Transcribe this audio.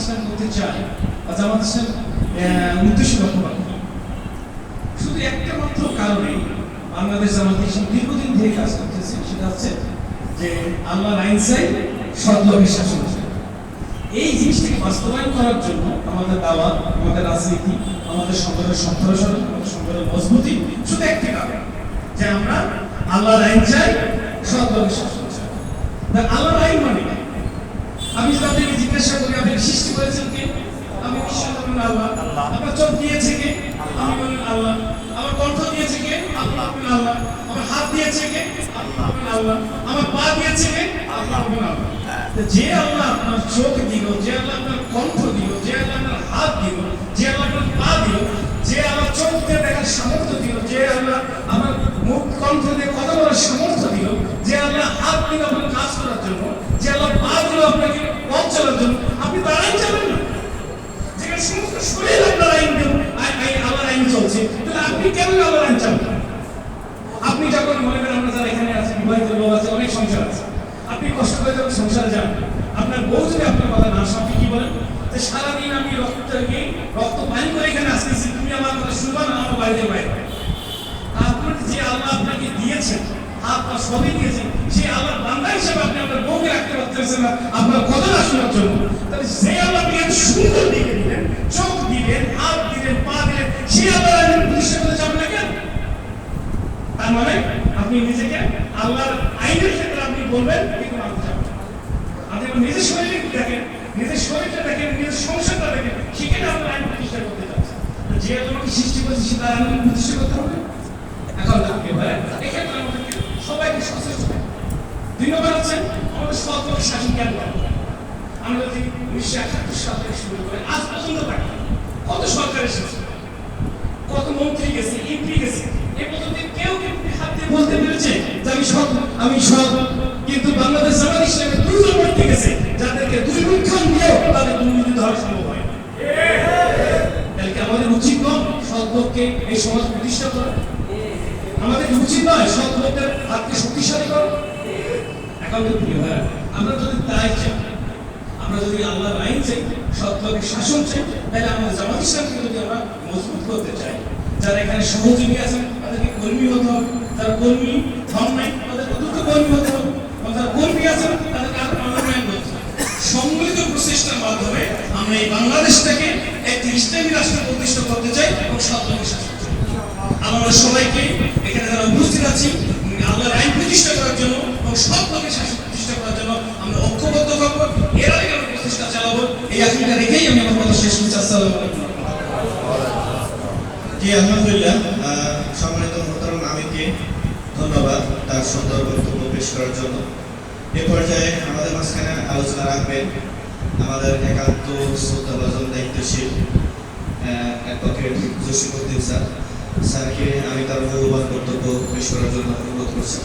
ইসলাম করতে চায়, বা জামাত উদ্দেশ্য লক্ষ্য রাখে শুধু একটা মাত্র কারণে বাংলাদেশ জামাত ইসলাম দীর্ঘদিন ধরে কাজ করতেছে, সেটা হচ্ছে যে আল্লাহর আইন চাই সৎলোকের শাসন চাই। এই জিনিসটাকে বাস্তবায়ন করার জন্য আমাদের দাওয়াত, আমাদের রাজনীতি, আমাদের সংগঠনের সম্প্রসারণ আমাদের সংগঠনের মজবুতি শুধু একটা কারণ, যে আমরা আল্লাহর আইন চাই সৎলোকের শাসন চাই। আল্লাহর আইন মানে আমি যদি আপনাকে জিজ্ঞাসা করি, আপনি আপনার চোখ দিয়েছে কে? বলেন আল্লাহ। আমার কণ্ঠ দিয়েছে কে? আল্লাহ। আল্লাহ। আমার হাত দিয়েছে কে? আল্লাহ। আল্লাহ। আমার পা দিয়েছে কে? আল্লাহ। আল্লাহ যে আল্লাহ আপনার চোখ দিল, যে আল্লাহ আপনার কণ্ঠ দিল, যে আল্লাহ আপনার হাত দিল, যে আল্লাহ আপনার পা দিল, যে আল্লাহ চোখ দিয়ে দেখার সামর্থ্য দিল, যে আল্লাহ আমার মুখ কণ্ঠ দিয়ে কথা বলার সামর্থ্য দিল যে আল্লাহ হাত দিল আপনার কাজ করার জন্য যে আল্লাহ পা দিল আপনাকে পথ চলার জন্য আপনি তারাই যাবেন না যেখানে সমস্ত শরীর আপনার আইন দেব আল্লাহর আইন চলছে তাহলে আপনি কেন আল্লাহর আইন চাবেন আপনি যখন করেন আমরা যারা এখানে আছি বিবাহিত লোক আছে অনেক সংসার আছে। আপনি কষ্ট করে যখন সংসারে যান আপনার বউ যদি আপনার কথা না শোনে, কি বলেন? যে সারাদিন আমি রক্তটাকে রক্ত পানি করে এখানে আসতেছি তুমি আমার কথা শুনবা না আমার বাড়িতে বাইরে আপনার যে আল্লাহ আপনাকে দিয়েছেন আপনার সবই দিয়েছেন সেই আল্লাহ বান্দা হিসেবে আপনি আপনার বউকে রাখতে পারতেছেন না আপনার কথা না শোনার জন্য। তাহলে সেই আল্লাহ আপনি সুন্দর দিকে দিলেন চোখ দিলেন হাত দিলেন পা দিলেন আল্লাহ আপনি প্রতিষ্ঠা করতে যাবেন না কেন তার মানে আপনি নিজেকে আল্লাহর আইনের ক্ষেত্রে আপনি বলবেন আপনি নিজের শরীরে দেখেন, নিজের শরীরটা দেখেন, নিজের সংসারটা দেখেন, সেখানে আপনার আইন প্রতিষ্ঠা করতে যাচ্ছে যে তোমাকে সৃষ্টি করেছে, সে আইন প্রতিষ্ঠা করতে হবে। এখন আপনি বলেন এক্ষেত্রে আমাদেরকে সবাইকে সচেতন দুই নম্বর হচ্ছে, আমাদের সতর্ক শাসন জ্ঞান আমরা যদি উনিশশো একাত্তর সাল শুরু করে আজ পর্যন্ত থাকি কত সরকার এসেছে কত মন্ত্রী গেছে এমপি গেছে এ পর্যন্ত কেউ কেউ হাত দিয়ে বলতে পেরেছে যে আমি সৎ আমি সৎ। কিন্তু বাংলাদেশ জামাত ইসলামের দুজন মন্ত্রী গেছে। যাদেরকে দুই দিয়েও তাদের দুর্নীতি ধরা সম্ভব হয়। আমাদের উচিত নয় সৎ এই সমাজ প্রতিষ্ঠা করা? আমাদের উচিত নয় সৎ হাতকে শক্তিশালী করা? আমরা যদি তাই চাই, আমরা যদি আল্লাহর আইন চাই, সৎ শাসন চাই, তাহলে আমাদের জামাত ইসলামকে যদি আমরা মজবুত করতে চাই, যারা এখানে সহযোগী আছেন, তাদেরকে কর্মী হতে হবে যারা কর্মী হন নাই তাদেরকে দ্রুত কর্মী হতে হবে এবং যারা কর্মী আছেন তাদেরকে আরও মনোনয়ন করতে হবে সম্মিলিত প্রচেষ্টার মাধ্যমে আমরা এই বাংলাদেশটাকে একটি ইসলামী রাষ্ট্র প্রতিষ্ঠা করতে চাই এবং লোকের শাসন আমরা সবাইকে এখানে যারা উপস্থিত আছি আল্লাহর আইন প্রতিষ্ঠা করার জন্য এবং লোকের শাসন প্রতিষ্ঠা করার জন্য আমরা ঐক্যবদ্ধ থাকব এর আগে আমরা প্রচেষ্টা চালাবো। এই আকিদা রেখেই আমি আমার কথা শেষ করছি। আসসালামু জি, আলহামদুলিল্লাহ। সম্মানিত মোহতারাম আমিরকে ধন্যবাদ তার সুন্দর বক্তব্য পেশ করার জন্য। এ পর্যায়ে আমাদের মাঝখানে আলোচনা রাখবেন আমাদের একান্ত শ্রদ্ধাভাজন দায়িত্বশীল অ্যাডভোকেট জসিমুদ্দিন স্যার। স্যারকে আমি তার মূল্যবান বক্তব্য পেশ করার জন্য অনুরোধ করছি।